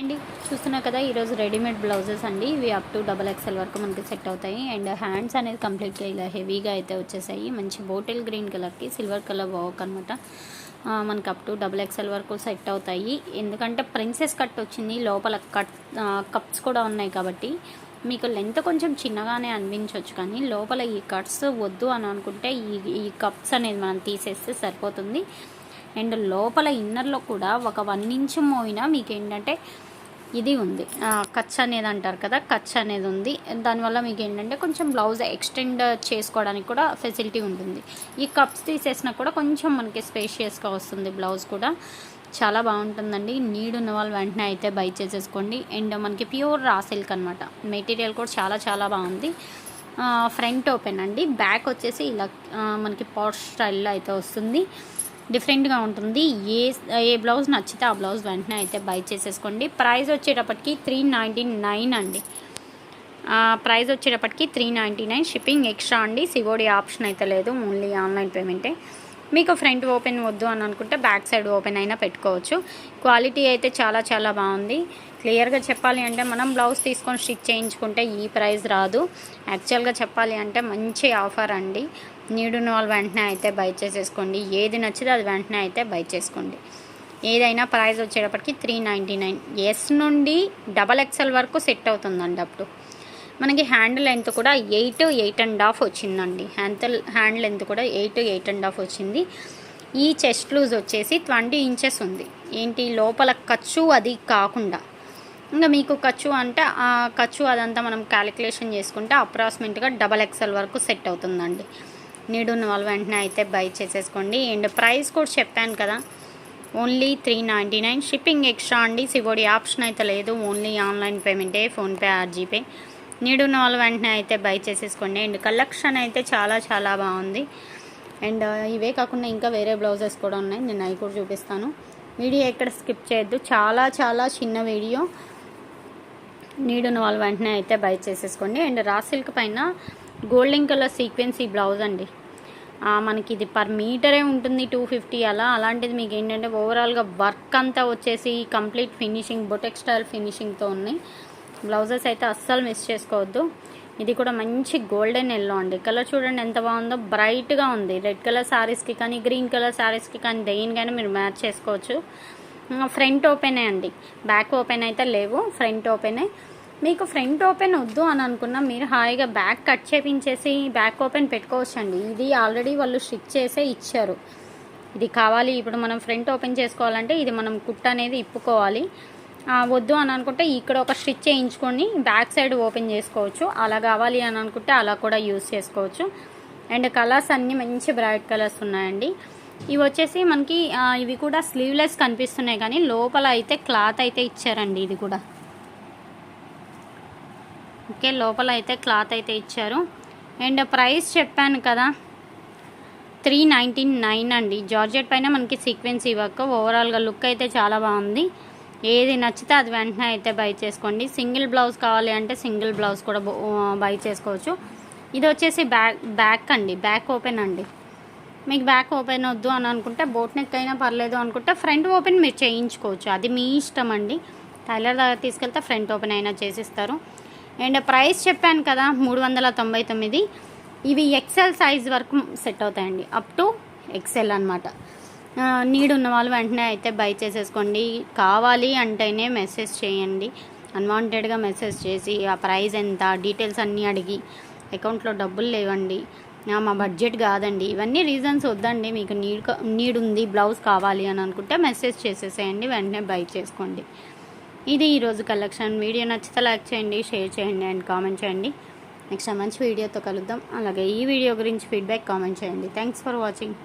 అండి చూస్తున్నా కదా ఈరోజు రెడీమేడ్ బ్లౌజెస్ అండి. ఇవి అప్ టు డబల్ ఎక్స్ఎల్ వరకు మనకి సెట్ అవుతాయి. అండ్ హ్యాండ్స్ అనేది కంప్లీట్గా ఇలా హెవీగా అయితే వచ్చేసాయి. మంచి బోటిల్ గ్రీన్ కలర్కి సిల్వర్ కలర్ వర్క్ అనమాట మనకి అప్ టు డబల్ ఎక్స్ఎల్ వరకు సెట్ అవుతాయి. ఎందుకంటే ప్రిన్సెస్ కట్ వచ్చింది లోపల కట్ కప్స్ కూడా ఉన్నాయి కాబట్టి మీకు లెంత్ కొంచెం చిన్నగానే అనిపించవచ్చు కానీ లోపల ఈ కట్స్ వద్దు అని అనుకుంటే ఈ ఈ కప్స్ అనేది మనం తీసేస్తే సరిపోతుంది. అండ్ లోపల ఇన్నర్లో కూడా ఒక వన్ ఇంచ్ మోయినా మీకు ఏంటంటే ఇది ఉంది. కచ్ అనేది అంటారు కదా కచ్ అనేది ఉంది. దానివల్ల మీకు ఏంటంటే కొంచెం బ్లౌజ్ ఎక్స్టెండ్ చేసుకోవడానికి కూడా ఫెసిలిటీ ఉంటుంది. ఈ కప్స్ తీసేసినా కూడా కొంచెం మనకి స్పేషియస్గా వస్తుంది బ్లౌజ్ కూడా. చాలా బాగుంటుందండి. నీడ్ ఉన్న వాళ్ళు వెంటనే అయితే బై చేసేసుకోండి. అండ్ మనకి ప్యూర్ రా సిల్క్ అనమాట మెటీరియల్ కూడా చాలా చాలా బాగుంది. ఫ్రంట్ ఓపెన్ అండి. బ్యాక్ వచ్చేసి ఇలా మనకి పాట్ స్టైల్లో అయితే వస్తుంది. డిఫరెంట్గా ఉంటుంది. ఏ ఏ బ్లౌజ్ నచ్చితే ఆ బ్లౌజ్ వెంటనే అయితే బై చేసేసుకోండి. ప్రైస్ వచ్చేటప్పటికి త్రీ నైంటీ నైన్ అండి. ప్రైస్ వచ్చేటప్పటికి three ninety nine. Shipping extra అండి. సివోడి ఆప్షన్ అయితే లేదు. ఓన్లీ ఆన్లైన్ పేమెంటే. మీకు ఫ్రంట్ ఓపెన్ వద్దు అని అనుకుంటే బ్యాక్ సైడ్ ఓపెన్ అయినా పెట్టుకోవచ్చు. క్వాలిటీ అయితే చాలా చాలా బాగుంది. క్లియర్గా చెప్పాలి అంటే మనం బ్లౌజ్ తీసుకొని స్టిచ్ చేయించుకుంటే ఈ ప్రైస్ రాదు. యాక్చువల్గా చెప్పాలి అంటే మంచి ఆఫర్ అండి. నీడున్న వాళ్ళు వెంటనే అయితే బై చేసేసుకోండి. ఏది నచ్చితే అది వెంటనే అయితే బై చేసుకోండి. ఏదైనా ప్రైస్ వచ్చేటప్పటికి త్రీ నైంటీ నైన్. ఎస్ నుండి డబల్ ఎక్స్ఎల్ వరకు సెట్ అవుతుందండి అప్పుడు మనకి హ్యాండ్ లెంత్ కూడా ఎయిట్ ఎయిట్ అండ్ హాఫ్ వచ్చిందండి. హ్యాండ్ హ్యాండ్ లెంత్ కూడా ఎయిట్ ఎయిట్ అండ్ హాఫ్ వచ్చింది. ఈ చెస్ట్ లూజ్ వచ్చేసి ట్వంటీ ఇంచెస్ ఉంది. ఏంటి? లోపల ఖర్చు అది కాకుండా. ఇంకా మీకు ఖర్చు అంటే ఆ ఖర్చు అదంతా మనం క్యాలిక్యులేషన్ చేసుకుంటే అప్రాక్సిమేట్గా డబల్ ఎక్స్ఎల్ వరకు సెట్ అవుతుందండి. నీడు వాళ్ళ వెంటనే అయితే బై చేసేసుకోండి. అండ్ ప్రైస్ కూడా చెప్పాను కదా only three ninety nine. Shipping extra అండి. సివోడి ఆప్షన్ అయితే లేదు. ఓన్లీ ఆన్లైన్ పేమెంటే ఫోన్పే ఆర్ జీపే నీడు వాళ్ళు వెంటనే అయితే బై చేసేసుకోండి. అండ్ కలెక్షన్ అయితే చాలా చాలా బాగుంది. అండ్ ఇవే కాకుండా ఇంకా వేరే బ్లౌజెస్ కూడా ఉన్నాయి. నేను అవి కూడా చూపిస్తాను. వీడియో ఎక్కడ స్కిప్ చేయొద్దు. చాలా చాలా చిన్న వీడియో. నీడున్న వాళ్ళు వెంటనే అయితే బై చేసేసుకోండి. అండ్ రా సిల్క్ పైన గోల్డెన్ కలర్ సీక్వెన్స్ ఈ బ్లౌజ్ అండి. మనకి ఇది పర్ మీటరే ఉంటుంది టూ ఫిఫ్టీ అలా. అలాంటిది మీకు ఏంటంటే ఓవరాల్గా వర్క్ అంతా వచ్చేసి కంప్లీట్ ఫినిషింగ్ బొటెక్స్టైల్ ఫినిషింగ్తో ఉన్నాయి బ్లౌజెస్ అయితే అస్సలు మిస్ చేసుకోవద్దు. ఇది కూడా మంచి గోల్డెన్ ఎల్లో అండి. కలర్ చూడండి ఎంత బాగుందో. బ్రైట్గా ఉంది. రెడ్ కలర్ శారీస్కి కానీ గ్రీన్ కలర్ శారీస్కి కానీ దేనికైనా మీరు మ్యాచ్ చేసుకోవచ్చు. ఫ్రంట్ ఓపెనే అండి. బ్యాక్ ఓపెన్ అయితే లేవు. ఫ్రంట్ ఓపెనే మీకు ఫ్రంట్ ఓపెన్ వద్దు అని అనుకున్నా మీరు హాయిగా బ్యాక్ కట్ చేపించేసి బ్యాక్ ఓపెన్ పెట్టుకోవచ్చండి. ఇది ఆల్రెడీ వాళ్ళు స్టిచ్ చేసే ఇచ్చారు. ఇది కావాలి. ఇప్పుడు మనం ఫ్రంట్ ఓపెన్ చేసుకోవాలంటే ఇది మనం కుట్ అనేది ఇప్పుకోవాలి. వద్దు అని అనుకుంటే ఇక్కడ ఒక స్టిచ్ చేయించుకొని బ్యాక్ సైడ్ ఓపెన్ చేసుకోవచ్చు. అలా కావాలి అని అనుకుంటే అలా కూడా యూస్ చేసుకోవచ్చు. అండ్ కలర్స్ అన్నీ మంచి బ్రైట్ కలర్స్ ఉన్నాయండి. ఇవి వచ్చేసి మనకి ఇవి కూడా స్లీవ్లెస్ కనిపిస్తున్నాయి కానీ లోపల అయితే క్లాత్ అయితే ఇచ్చారండి ఇది కూడా. ఓకే లోపల అయితే క్లాత్ అయితే ఇచ్చారు. అండ్ ప్రైస్ చెప్పాను కదా త్రీ నైంటీ నైన్ అండి. జార్జెట్ పైన మనకి సీక్వెన్స్ వర్క్. ఓవరాల్గా లుక్ అయితే చాలా బాగుంది. ఏది నచ్చితే అది వెంటనే అయితే బై చేసుకోండి. సింగిల్ బ్లౌజ్ కావాలి అంటే సింగిల్ బ్లౌజ్ కూడా బై చేసుకోవచ్చు. ఇది వచ్చేసి బ్యాక్ బ్యాక్ అండి. బ్యాక్ ఓపెన్ అండి. మీకు బ్యాక్ ఓపెన్ వద్దు అని అనుకుంటే బోట్ నెక్ అయినా పర్లేదు అనుకుంటే ఫ్రంట్ ఓపెన్ మీరు చేయించుకోవచ్చు. అది మీ ఇష్టం అండి. టైలర్ దగ్గర తీసుకెళ్తే ఫ్రంట్ ఓపెన్ అయినా చేసిస్తారు. అండ్ ప్రైస్ చెప్పాను కదా మూడు వందల తొంభై తొమ్మిది. ఇవి ఎక్సెల్ సైజ్ వరకు సెట్ అవుతాయండి. అప్ టు ఎక్సెల్ అనమాట నీడ్ ఉన్న వాళ్ళు వెంటనే అయితే బై చేసేసుకోండి. కావాలి అంటేనే మెసేజ్ చేయండి. అన్వాంటెడ్గా మెసేజ్ చేసి ఆ ప్రైస్ ఎంత డీటెయిల్స్ అన్నీ అడిగి అకౌంట్లో డబ్బులు లేవండి. మా బడ్జెట్ కాదండి. ఇవన్నీ రీజన్స్ వద్దండి. మీకు నీడ్ నీడ్ ఉంది బ్లౌజ్ కావాలి అని అనుకుంటే మెసేజ్ చేసేసేయండి. వెంటనే బై చేసుకోండి. ఇది ఈరోజు కలెక్షన్. వీడియో నచ్చితే లైక్ చేయండి షేర్ చేయండి అండ్ కామెంట్ చేయండి. నెక్స్ట్ మంచి వీడియోతో కలుద్దాం. అలాగే ఈ వీడియో గురించి ఫీడ్బ్యాక్ కామెంట్ చేయండి. Thanks for watching.